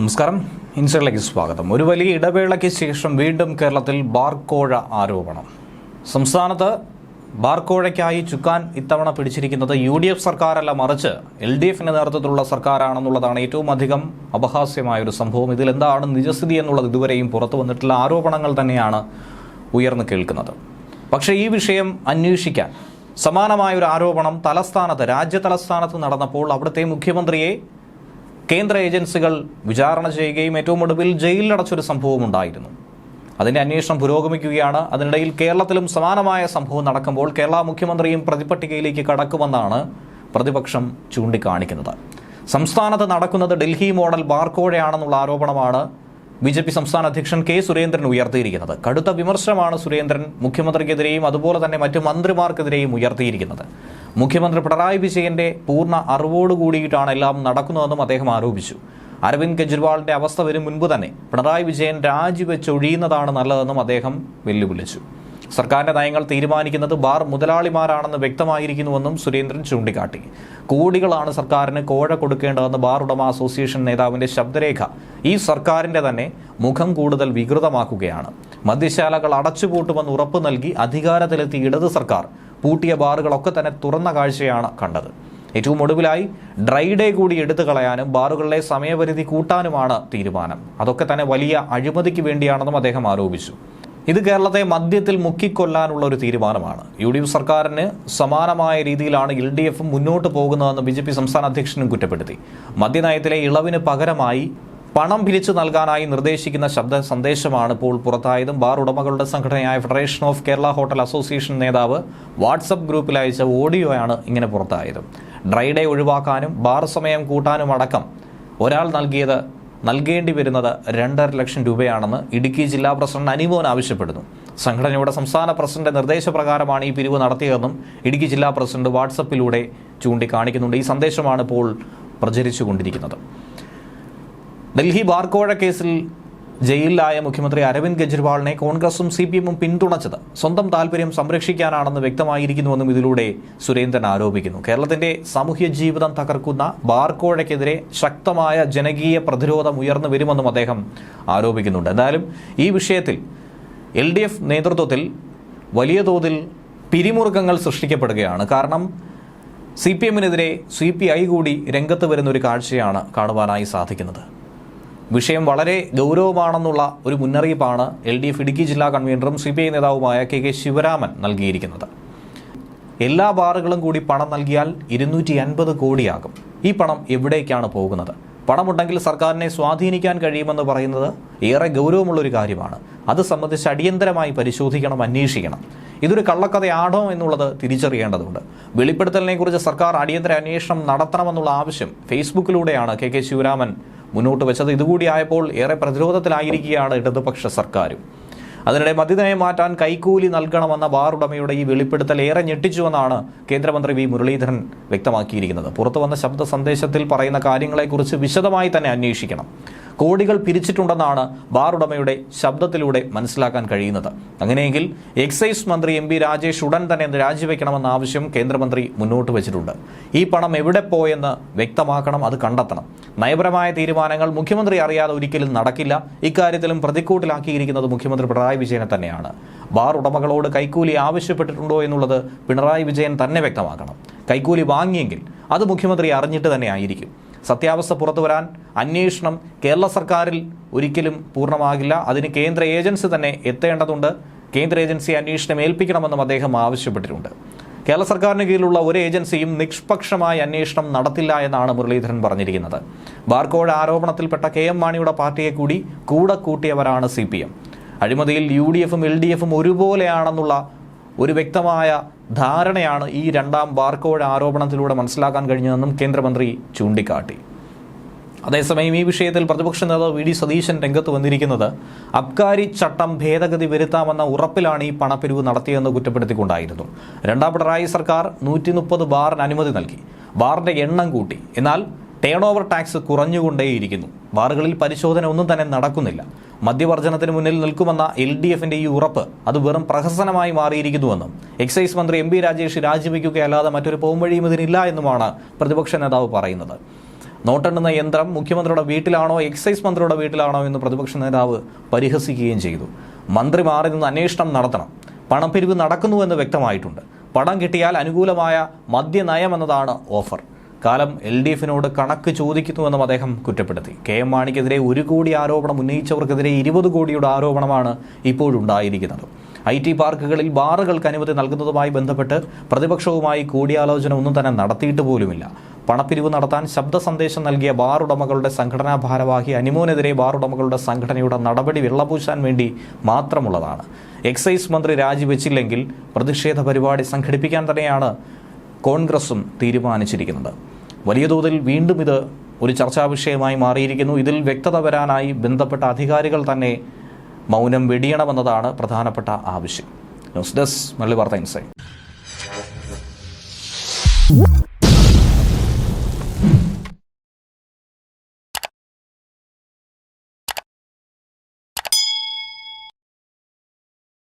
നമസ്കാരം. ഇൻസൈഡിലേക്ക് സ്വാഗതം. ഒരു വലിയ ഇടവേളയ്ക്ക് ശേഷം വീണ്ടും കേരളത്തിൽ ബാർക്കോഴ ആരോപണം. സംസ്ഥാനത്ത് ബാർക്കോഴയ്ക്കായി ചുക്കാൻ ഇത്തവണ പിടിച്ചിരിക്കുന്നത് യു ഡി എഫ് സർക്കാരല്ല മറിച്ച് എൽ ഡി എഫിന്റെ നേതൃത്വത്തിലുള്ള സർക്കാരാണെന്നുള്ളതാണ് ഏറ്റവും അധികം അപഹാസ്യമായ ഒരു സംഭവം. ഇതിൽ എന്താണ് നിജസ്ഥിതി എന്നുള്ളത് ഇതുവരെയും പുറത്തു വന്നിട്ടുള്ള ആരോപണങ്ങൾ തന്നെയാണ് ഉയർന്നു കേൾക്കുന്നത്. പക്ഷേ ഈ വിഷയം അന്വേഷിക്കാൻ സമാനമായ ഒരു ആരോപണം തലസ്ഥാനത്ത് രാജ്യ തലസ്ഥാനത്ത് നടന്നപ്പോൾ അവിടുത്തെ മുഖ്യമന്ത്രിയെ കേന്ദ്ര ഏജൻസികൾ വിചാരണ ചെയ്യുകയും ഏറ്റവും ഒടുവിൽ ജയിലിലടച്ചൊരു സംഭവം ഉണ്ടായിരുന്നു. അതിന്റെ അന്വേഷണം പുരോഗമിക്കുകയാണ്. അതിനിടയിൽ കേരളത്തിലും സമാനമായ സംഭവം നടക്കുമ്പോൾ കേരള മുഖ്യമന്ത്രിയും പ്രതിപട്ടികയിലേക്ക് കടക്കുമെന്നാണ് പ്രതിപക്ഷം ചൂണ്ടിക്കാണിക്കുന്നത്. സംസ്ഥാനത്ത് നടക്കുന്നത് ഡൽഹി മോഡൽ ബാർക്കോഴയാണെന്നുള്ള ആരോപണമാണ് ബി ജെ പി സംസ്ഥാന അധ്യക്ഷൻ കെ സുരേന്ദ്രൻ ഉയർത്തിയിരിക്കുന്നത്. കടുത്ത വിമർശനമാണ് സുരേന്ദ്രൻ മുഖ്യമന്ത്രിക്കെതിരെയും അതുപോലെ തന്നെ മറ്റു മന്ത്രിമാർക്കെതിരെയും ഉയർത്തിയിരിക്കുന്നത്. മുഖ്യമന്ത്രി പിണറായി വിജയന്റെ പൂർണ അറിവോടുകൂടിയിട്ടാണ് എല്ലാം നടക്കുന്നതെന്നും അദ്ദേഹം ആരോപിച്ചു. അരവിന്ദ് കെജ്രിവാളിന്റെ അവസ്ഥ വരും മുൻപ് തന്നെ പിണറായി വിജയൻ രാജിവെച്ചൊഴിയുന്നതാണ് നല്ലതെന്നും അദ്ദേഹം വെല്ലുവിളിച്ചു. സർക്കാരിന്റെ നയങ്ങൾ തീരുമാനിക്കുന്നത് ബാർ മുതലാളിമാരാണെന്ന് വ്യക്തമായിരിക്കുന്നുവെന്നും സുരേന്ദ്രൻ ചൂണ്ടിക്കാട്ടി. കോടികളാണ് സർക്കാരിന് കോഴ കൊടുക്കേണ്ടതെന്ന് ബാർ ഉടമ അസോസിയേഷൻ നേതാവിന്റെ ശബ്ദരേഖ ഈ സർക്കാരിന്റെ തന്നെ മുഖം കൂടുതൽ വികൃതമാക്കുകയാണ്. മദ്യശാലകൾ അടച്ചുപൂട്ടുമെന്ന് ഉറപ്പു നൽകി അധികാരത്തിലെത്തി ഇടത് സർക്കാർ പൂട്ടിയ ബാറുകളൊക്കെ തന്നെ തുറന്ന കാഴ്ചയാണ് കണ്ടത്. ഏറ്റവും ഒടുവിലായി ഡ്രൈ ഡേ കൂടി എടുത്തു കളയാനും ബാറുകളിലെ സമയപരിധി കൂട്ടാനുമാണ് തീരുമാനം. അതൊക്കെ തന്നെ വലിയ അഴിമതിക്ക് വേണ്ടിയാണെന്നും അദ്ദേഹം ആരോപിച്ചു. ഇത് കേരളത്തെ മദ്യത്തിൽ മുക്കിക്കൊല്ലാനുള്ള ഒരു തീരുമാനമാണ്. യു ഡി എഫ് സർക്കാരിന് സമാനമായ രീതിയിലാണ് എൽ ഡി എഫും മുന്നോട്ട് പോകുന്നതെന്ന് ബി ജെ പി സംസ്ഥാന അധ്യക്ഷനും കുറ്റപ്പെടുത്തി. മദ്യനയത്തിലെ ഇളവിന് പകരമായി പണം പിരിച്ചു നൽകാനായി നിർദ്ദേശിക്കുന്ന ശബ്ദ സന്ദേശമാണ് ഇപ്പോൾ പുറത്തായതും. ബാർ ഉടമകളുടെ സംഘടനയായ federation of Kerala hotel association നേതാവ് വാട്സപ്പ് ഗ്രൂപ്പിൽ അയച്ച ആണ് ഇങ്ങനെ പുറത്തായത്. ഡ്രൈ ഡേ ഒഴിവാക്കാനും ബാർ സമയം കൂട്ടാനും അടക്കം ഒരാൾ നൽകിയത് നൽകേണ്ടി വരുന്നത് രണ്ടര ലക്ഷം രൂപയാണെന്ന് ഇടുക്കി ജില്ലാ പ്രസിഡന്റ് അനിമോൻ ആവശ്യപ്പെടുന്നു. സംഘടനയുടെ സംസ്ഥാന പ്രസിഡന്റ് നിർദ്ദേശപ്രകാരമാണ് ഈ പിരിവ് നടത്തിയതെന്നും ഇടുക്കി ജില്ലാ പ്രസിഡന്റ് വാട്സപ്പിലൂടെ ചൂണ്ടിക്കാണിക്കുന്നുണ്ട്. ഈ സന്ദേശമാണ് ഇപ്പോൾ പ്രചരിച്ചുകൊണ്ടിരിക്കുന്നത്. ഡൽഹി ബാർക്കോഴ കേസിൽ ജയിലിലായ മുഖ്യമന്ത്രി അരവിന്ദ് കെജ്രിവാളിനെ കോൺഗ്രസും സി പി എമ്മും പിന്തുണച്ചത്. സ്വന്തം താല്പര്യം സംരക്ഷിക്കാനാണെന്ന് വ്യക്തമായിരിക്കുന്നുവെന്നും ഇതിലൂടെ സുരേന്ദ്രൻ ആരോപിക്കുന്നു. കേരളത്തിന്റെ സാമൂഹ്യ ജീവിതം തകർക്കുന്ന ബാർക്കോഴയ്ക്കെതിരെ ശക്തമായ ജനകീയ പ്രതിരോധം ഉയർന്നു വരുമെന്നും അദ്ദേഹം ആരോപിക്കുന്നുണ്ട്. എന്തായാലും ഈ വിഷയത്തിൽ എൽ ഡി എഫ് നേതൃത്വത്തിൽ വലിയ തോതിൽ പിരിമുറുക്കങ്ങൾ സൃഷ്ടിക്കപ്പെടുകയാണ്. കാരണം സി പി എമ്മിനെതിരെ സി പി ഐ കൂടി രംഗത്ത് വരുന്ന ഒരു കാഴ്ചയാണ് കാണുവാനായി സാധിക്കുന്നത്. വിഷയം വളരെ ഗൗരവമാണെന്നുള്ള ഒരു മുന്നറിയിപ്പാണ് എൽ ഡി എഫ് ഇടുക്കി ജില്ലാ കൺവീനറും സി പി ഐ നേതാവുമായ കെ കെ ശിവരാമൻ നൽകിയിരിക്കുന്നത്. എല്ലാ ബാറുകളും കൂടി പണം നൽകിയാൽ ഇരുന്നൂറ്റി അൻപത് കോടിയാകും. ഈ പണം എവിടേക്കാണ് പോകുന്നത്? പണമുണ്ടെങ്കിൽ സർക്കാരിനെ സ്വാധീനിക്കാൻ കഴിയുമെന്ന് പറയുന്നത് ഏറെ ഗൗരവമുള്ളൊരു കാര്യമാണ്. അത് സംബന്ധിച്ച് അടിയന്തരമായി പരിശോധിക്കണം അന്വേഷിക്കണം. ഇതൊരു കള്ളക്കഥയാണോ എന്നുള്ളത് തിരിച്ചറിയേണ്ടതുണ്ട്. വെളിപ്പെടുത്തലിനെക്കുറിച്ച് സർക്കാർ അടിയന്തര അന്വേഷണം നടത്തണമെന്നുള്ള ആവശ്യം ഫേസ്ബുക്കിലൂടെയാണ് കെ കെ ശിവരാമൻ മുന്നോട്ട് വെച്ചത് ഇതുകൂടി ആയപ്പോൾ ഏറെ പ്രതിരോധത്തിലായിരിക്കുകയാണ് ഇടതുപക്ഷ സർക്കാരും. അതിനിടെ മദ്യനയം മാറ്റാൻ കൈക്കൂലി നൽകണമെന്ന ബാർ ഉടമയുടെ ഈ വെളിപ്പെടുത്തൽ ഏറെ ഞെട്ടിച്ചുവെന്നാണ് കേന്ദ്രമന്ത്രി വി. മുരളീധരൻ വ്യക്തമാക്കിയിരിക്കുന്നത്. പുറത്തു വന്ന ശബ്ദ സന്ദേശത്തിൽ പറയുന്ന കാര്യങ്ങളെക്കുറിച്ച് വിശദമായി തന്നെ അന്വേഷിക്കണം. കോടികൾ പിരിച്ചിട്ടുണ്ടെന്നാണ് ബാർ ഉടമയുടെ ശബ്ദത്തിലൂടെ മനസ്സിലാക്കാൻ കഴിയുന്നത്. അങ്ങനെയെങ്കിൽ എക്സൈസ് മന്ത്രി എം രാജേഷ് ഉടൻ തന്നെ രാജിവെക്കണമെന്ന ആവശ്യം കേന്ദ്രമന്ത്രി മുന്നോട്ട് വെച്ചിട്ടുണ്ട്. ഈ പണം എവിടെ പോയെന്ന് വ്യക്തമാക്കണം അത് കണ്ടെത്തണം. നയപരമായ തീരുമാനങ്ങൾ മുഖ്യമന്ത്രി അറിയാതെ ഒരിക്കലും നടക്കില്ല. ഇക്കാര്യത്തിലും പ്രതിക്കൂട്ടിലാക്കിയിരിക്കുന്നത് മുഖ്യമന്ത്രി പിണറായി വിജയനെ തന്നെയാണ്. ബാർ ഉടമകളോട് കൈക്കൂലി ആവശ്യപ്പെട്ടിട്ടുണ്ടോ എന്നുള്ളത് പിണറായി വിജയൻ തന്നെ വ്യക്തമാക്കണം. കൈക്കൂലി വാങ്ങിയെങ്കിൽ അത് മുഖ്യമന്ത്രി അറിഞ്ഞിട്ട് തന്നെ ആയിരിക്കും. സത്യാവസ്ഥ പുറത്തു വരാൻ അന്വേഷണം കേരള സർക്കാരിൽ ഒരിക്കലും പൂർണമാകില്ല. അതിന് കേന്ദ്ര ഏജൻസി തന്നെ എത്തേണ്ടതുണ്ട്. കേന്ദ്ര ഏജൻസി അന്വേഷണം ഏൽപ്പിക്കണമെന്നും അദ്ദേഹം ആവശ്യപ്പെട്ടിട്ടുണ്ട്. കേരള സർക്കാരിന് കീഴിലുള്ള ഒരു ഏജൻസിയും നിഷ്പക്ഷമായ അന്വേഷണം നടത്തില്ല എന്നാണ് മുരളീധരൻ പറഞ്ഞിരിക്കുന്നത്. ബാർക്കോഴ് ആരോപണത്തിൽപ്പെട്ട കെ എം മാണിയുടെ പാർട്ടിയെ കൂടി കൂടെ കൂട്ടിയവരാണ് സി പി എം. അഴിമതിയിൽ യു ഡി എഫും എൽ ഡി എഫും ഒരുപോലെയാണെന്നുള്ള ഒരു വ്യക്തമായ ധാരണയാണ് ഈ രണ്ടാം ബാർക്കോഴ ആരോപണത്തിലൂടെ മനസ്സിലാക്കാൻ കഴിഞ്ഞതെന്നും കേന്ദ്രമന്ത്രി ചൂണ്ടിക്കാട്ടി. അതേസമയം ഈ വിഷയത്തിൽ പ്രതിപക്ഷ നേതാവ് വി ഡി സതീശൻ രംഗത്ത് വന്നിരിക്കുന്നത് അബ്കാരി ചട്ടം ഭേദഗതി വരുത്താമെന്ന ഉറപ്പിലാണ് ഈ പണപ്പിരിവ് നടത്തിയതെന്ന് കുറ്റപ്പെടുത്തിക്കൊണ്ടായിരുന്നു. രണ്ടാം പിണറായി സർക്കാർ നൂറ്റി മുപ്പത് ബാറിന് അനുമതി നൽകി. ബാറിന്റെ എണ്ണം കൂട്ടി. എന്നാൽ ടേൺ ഓവർ ടാക്സ് കുറഞ്ഞുകൊണ്ടേയിരിക്കുന്നു. ബാറുകളിൽ പരിശോധന ഒന്നും തന്നെ നടക്കുന്നില്ല. മദ്യവർജനത്തിന് മുന്നിൽ നിൽക്കുമെന്ന എൽ ഡി എഫിന്റെ ഈ ഉറപ്പ് അത് വെറും പ്രഹസനമായി മാറിയിരിക്കുന്നുവെന്നും എക്സൈസ് മന്ത്രി എം രാജേഷ് രാജിവെക്കുകയല്ലാതെ മറ്റൊരു പോംവഴിയും ഇതിനില്ല എന്നുമാണ് പ്രതിപക്ഷ നേതാവ് പറയുന്നത്. നോട്ടെണ്ണുന്ന യന്ത്രം മുഖ്യമന്ത്രിയുടെ വീട്ടിലാണോ എക്സൈസ് മന്ത്രിയുടെ വീട്ടിലാണോ എന്ന് പ്രതിപക്ഷ നേതാവ് പരിഹസിക്കുകയും ചെയ്തു. മന്ത്രി മാറി നിന്ന് അന്വേഷണം നടത്തണം. പണപ്പിരിവ് നടക്കുന്നുവെന്ന് വ്യക്തമായിട്ടുണ്ട്. പണം കിട്ടിയാൽ അനുകൂലമായ മദ്യനയം എന്നതാണ് ഓഫർ. കാലം എൽ ഡി എഫിനോട് കണക്ക് ചോദിക്കുന്നുവെന്നും അദ്ദേഹം കുറ്റപ്പെടുത്തി. കെ എം മാണിക്കെതിരെ ഒരു കോടി ആരോപണം ഉന്നയിച്ചവർക്കെതിരെ ഇരുപത് കോടിയുടെ ആരോപണമാണ് ഇപ്പോഴുണ്ടായിരിക്കുന്നത്. ഐ ടി പാർക്കുകളിൽ ബാറുകൾക്ക് അനുമതി നൽകുന്നതുമായി ബന്ധപ്പെട്ട് പ്രതിപക്ഷവുമായി കൂടിയാലോചന ഒന്നും തന്നെ നടത്തിയിട്ട് പോലുമില്ല. പണപ്പിരിവ് നടത്താൻ ശബ്ദ സന്ദേശം നൽകിയ ബാർ ഉടമകളുടെ സംഘടനാ ഭാരവാഹി അനിമോനെതിരെ ബാർ ഉടമകളുടെ സംഘടനയുടെ നടപടി വെള്ളപൂശാൻ വേണ്ടി മാത്രമുള്ളതാണ്. എക്സൈസ് മന്ത്രി രാജിവെച്ചില്ലെങ്കിൽ പ്രതിഷേധ പരിപാടി സംഘടിപ്പിക്കാൻ തന്നെയാണ് കോൺഗ്രസും തീരുമാനിച്ചിരിക്കുന്നത്. വലിയ തോതിൽ വീണ്ടും ഇത് ഒരു ചർച്ചാ വിഷയമായി മാറിയിരിക്കുന്നു. ഇതിൽ വ്യക്തത വരാനായി ബന്ധപ്പെട്ട അധികാരികൾ തന്നെ മൗനം വെടിയണമെന്നതാണ് പ്രധാനപ്പെട്ട ആവശ്യം. ന്യൂസ് ഡെസ്ക് മള്ളി വാർത്ത ഇൻസൈറ്റ്.